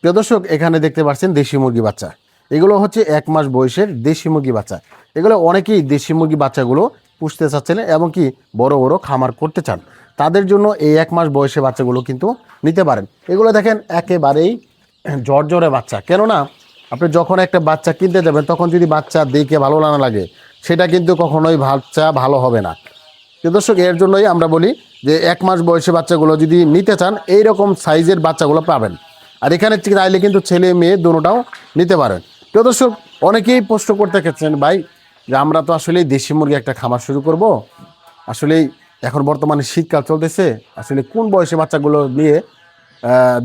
প্রিয় দর্শক, এখানে দেখতে পাচ্ছেন দেশি মুরগি বাচ্চা। এগুলো হচ্ছে এক মাস বয়সের দেশি মুরগি বাচ্চা। এগুলো অনেকেই দেশি মুরগি বাচ্চাগুলো পুষতে চাচ্ছেন এবং কি বড় বড় খামার করতে চান। তাদের জন্য এই এক মাস বয়সে বাচ্চাগুলো কিন্তু নিতে পারেন। এগুলো দেখেন একেবারেই জর্জরে বাচ্চা। কেননা, আপনি যখন একটা বাচ্চা কিনতে যাবেন, তখন যদি বাচ্চা দেখে ভালো না লাগে, সেটা কিন্তু কখনোই বাচ্চা ভালো হবে না। প্রিয় দর্শক, এর জন্যই আমরা বলি যে, এক মাস বয়সী বাচ্চাগুলো যদি নিতে চান এই রকম সাইজের বাচ্চাগুলো পাবেন। আর এখানে চাইলে কিন্তু ছেলে মেয়ে দুটোটাও নিতে পারেন। প্রিয় দর্শক, অনেকেই প্রশ্ন করতে গেছেন, ভাই, যে আমরা তো আসলে দেশি মুরগি একটা খামার শুরু করব। আসলেই এখন বর্তমানে শীতকাল চলতেছে, আসলে কোন বয়সে বাচ্চাগুলো নিয়ে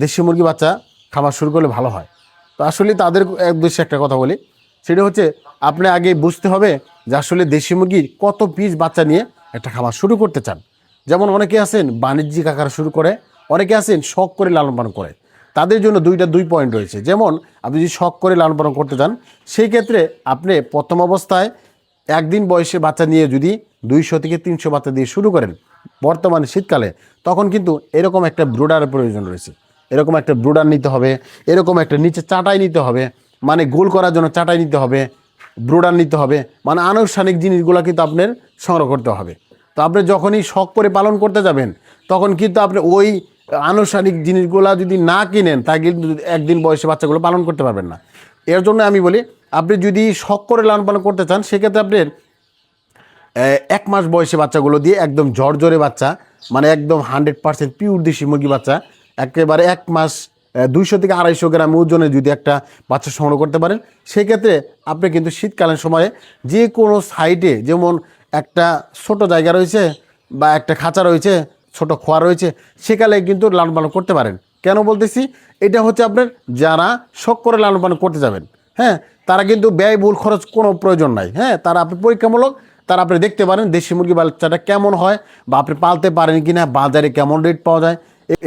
দেশি মুরগি বাচ্চা খামার শুরু করলে ভালো হয়? তো আসলে তাদের এক উদ্দেশ্যে একটা কথা বলি, সেটা হচ্ছে আপনি আগে বুঝতে হবে যে আসলে দেশি মুরগির কত পিস বাচ্চা নিয়ে একটা খামার শুরু করতে চান। যেমন অনেকে আছেন বাণিজ্যিক আকার শুরু করে, অনেকে আছেন শখ করে লালন পালন করে। তাদের জন্য দুইটা দুই পয়েন্ট রয়েছে। যেমন, আপনি যদি শখ করে লালন পালন করতে চান, সেই ক্ষেত্রে আপনি প্রথম অবস্থায় একদিন বয়সে বাচ্চা নিয়ে যদি দুইশো থেকে তিনশো বাচ্চা দিয়ে শুরু করেন, বর্তমানে শীতকালে, তখন কিন্তু এরকম একটা ব্রুডারের প্রয়োজন রয়েছে। এরকম একটা ব্রুডার নিতে হবে, এরকম একটা নিচে চাটাই নিতে হবে মানে গোল করার জন্য চাটাই নিতে হবে ব্রুডার নিতে হবে মানে আনুষ্ঠানিক জিনিসগুলো কিন্তু আপনার সংগ্রহ করতে হবে। তো আপনি যখনই শখ করে পালন করতে যাবেন, তখন কিন্তু আপনি ওই আনুষ্ঠানিক জিনিসগুলা যদি না কিনেন তা কিন্তু একদিন বয়সে বাচ্চাগুলো পালন করতে পারবেন না। এর জন্য আমি বলি আপনি যদি শখ করে লালন পালন করতে চান সেক্ষেত্রে আপনার আহ, এক মাস বয়সে বাচ্চাগুলো দিয়ে একদম ঝরঝরে বাচ্চা মানে একদম হান্ড্রেড পার্সেন্ট পিওর দেশি মুরগি বাচ্চা একেবারে এক মাস দুইশো থেকে আড়াইশো গ্রাম ওজনে যদি একটা বাচ্চা সংগ্রহ করতে পারেন সেক্ষেত্রে আপনি কিন্তু শীতকালীন সময়ে যে কোনো সাইডে যেমন একটা ছোট জায়গা রয়েছে বা একটা খাঁচা রয়েছে ছোট খোয়া রয়েছে, সেকালে কিন্তু লালন পালন করতে পারেন। কেন বলতেছি? এটা হচ্ছে আপনার যারা শখ করে লালন পালন করতে যাবেন হ্যাঁ? তারা কিন্তু ব্যয়বহুল খরচ কোনো প্রয়োজন নাই হ্যাঁ? তারা আপনি পরীক্ষামূলক, তারা আপনি দেখতে পারেন দেশি মুরগি বাচ্চাটা কেমন হয় বা আপনি পালতে পারেন কি না বাজারে কেমন রেট পাওয়া যায়।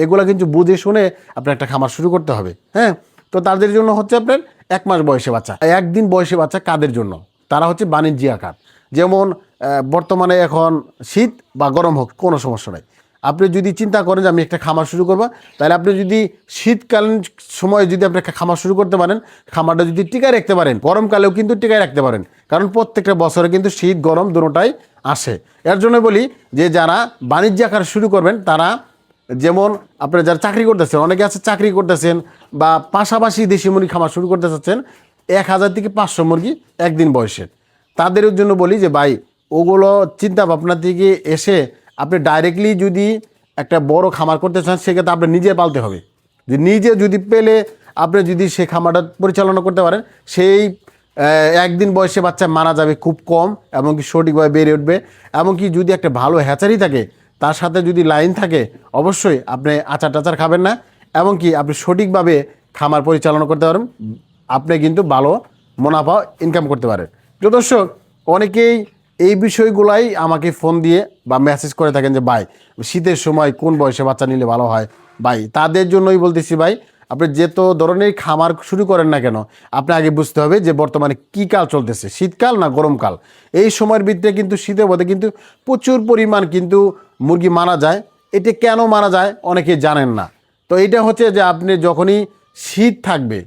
এগুলো কিন্তু বুঝে শুনে আপনার একটা খামার শুরু করতে হবে হ্যাঁ? তো তাদের জন্য হচ্ছে আপনার এক মাস বয়সে বাচ্চা। একদিন বয়সে বাচ্চা কাদের জন্য? তারা হচ্ছে বাণিজ্যিক আকার। যেমন বর্তমানে এখন শীত বা গরম হোক, কোনো সমস্যা নাই। আপনি যদি চিন্তা করেন যে আমি একটা খামার শুরু করব, তাহলে আপনি যদি শীতকালীন সময়ে যদি আপনি একটা খামার শুরু করতে পারেন, খামারটা যদি টিকায় রাখতে পারেন, গরমকালেও কিন্তু টিকায় রাখতে পারেন। কারণ প্রত্যেকটা বছরে কিন্তু শীত, গরম দুটোটাই আসে। এর জন্য বলি যে যারা বাণিজ্য আকার শুরু করবেন, তারা যেমন আপনারা যারা চাকরি করতেছেন, অনেকে আছে চাকরি করতেছেন বা পাশাপাশি দেশি মুরগি খামার শুরু করতে চাচ্ছেন, এক হাজার থেকে পাঁচশো মুরগি একদিন বয়সের। তাদের জন্য বলি যে, ভাই, ওগুলো চিন্তা ভাবনা থেকে এসে আপনি ডাইরেক্টলি যদি একটা বড় খামার করতে চান, সেক্ষেত্রে আপনি নিজে পালতে হবে। যে নিজে যদি পেলে আপনি যদি সে খামারটা পরিচালনা করতে পারেন, সেই একদিন বয়সে বাচ্চা মারা যাবে খুব কম, এমনকি সঠিকভাবে বেড়ে উঠবে। এমনকি যদি একটা ভালো হ্যাচারি থাকে, তার সাথে যদি লাইন থাকে, অবশ্যই আপনি আচার টাচার খাবেন না, এমনকি আপনি সঠিকভাবে খামার পরিচালনা করতে পারেন, আপনি কিন্তু ভালো মুনাফা ইনকাম করতে পারেন। দর্শক, অনেকেই এই বিষয়গুলাই আমাকে ফোন দিয়ে বা মেসেজ করে থাকেন যে, ভাই, শীতের সময় কোন বয়সে বাচ্চা নিলে ভালো হয়? ভাই, তাদের জন্যই বলতেছি, ভাই, আপনি যেত ধরনের খামার শুরু করেন না কেন, আপনি আগে বুঝতে হবে যে বর্তমানে কী কাল চলতেছে, শীতকাল না গরমকাল? এই সময়ের ভিত্তিতে কিন্তু শীতের মধ্যে কিন্তু প্রচুর পরিমাণ কিন্তু মুরগি মারা যায়। এটি কেন মারা যায় অনেকে জানেন না। তো এটা হচ্ছে যে, আপনি যখনই শীত থাকবে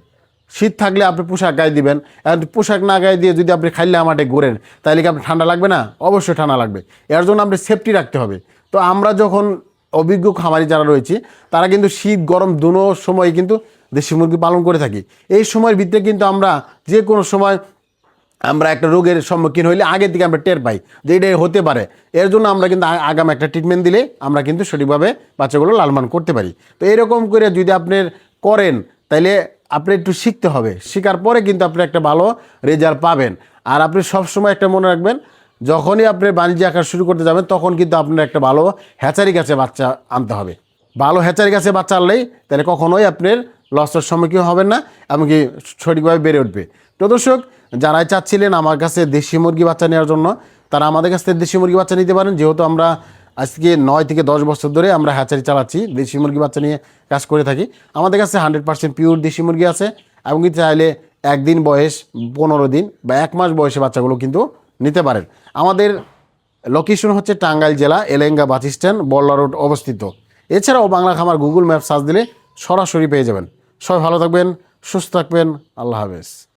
শীত থাকলে আপনি পোশাক গায়ে দিবেন। আর পোশাক না গায়ে দিয়ে যদি আপনি খাইলে আমাটে ঘুরেন, তাহলে কি আপনি ঠান্ডা লাগবে না? অবশ্যই ঠান্ডা লাগবে। এর জন্য আপনি সেফটি রাখতে হবে। তো আমরা যখন অভিজ্ঞ খামারি যারা রয়েছে, তারা কিন্তু শীত, গরম দুনো সময় কিন্তু দেশি মুরগি পালন করে থাকি। এই সময়ের ভিতরে কিন্তু আমরা যে কোনো সময় আমরা একটা রোগের সম্মুখীন হইলে আগে থেকে আমরা টের পাই যে এটা হতে পারে। এর জন্য আমরা কিন্তু আগাম একটা ট্রিটমেন্ট দিলে আমরা কিন্তু সঠিকভাবে বাচ্চাগুলো লালমান করতে পারি। তো এরকম করে যদি আপনার করেন, তাইলে আপনি একটু শিখতে হবে। শেখার পরে কিন্তু আপনি একটা ভালো রেজাল্ট পাবেন। আর আপনি সবসময় একটা মনে রাখবেন, যখনই আপনি বাণিজ্য আকার শুরু করতে যাবেন, তখন কিন্তু আপনার একটা ভালো হ্যাচারি গাছে বাচ্চা আনতে হবে। ভালো হ্যাচারি গাছে বাচ্চা আনলেই তাহলে কখনোই আপনার লসের সম্মুখীন হবেন না, এমনকি সঠিকভাবে বেড়ে উঠবে। তো দর্শক, যারাই চাচ্ছিলেন আমার কাছে দেশি মুরগি বাচ্চা নেওয়ার জন্য, তারা আমাদের কাছ থেকে দেশি মুরগি বাচ্চা নিতে পারেন। যেহেতু আমরা আজকে নয় থেকে দশ বছর ধরে আমরা হ্যাচারি চালাচ্ছি, দেশি মুরগি বাচ্চা নিয়ে কাজ করে থাকি। আমাদের কাছে হান্ড্রেড পার্সেন্ট পিওর দেশি মুরগি আছে এবং চাইলে একদিন বয়স পনেরো দিন বা এক মাস বয়সে বাচ্চাগুলো কিন্তু নিতে পারেন। আমাদের লোকেশন হচ্ছে টাঙ্গাইল জেলা, Elenga bus stand, Balla road অবস্থিত। এছাড়াও বাংলা খামার গুগল ম্যাপ সার্চ দিলে সরাসরি পেয়ে যাবেন। সবাই ভালো থাকবেন, সুস্থ থাকবেন, আল্লাহ হাফেজ।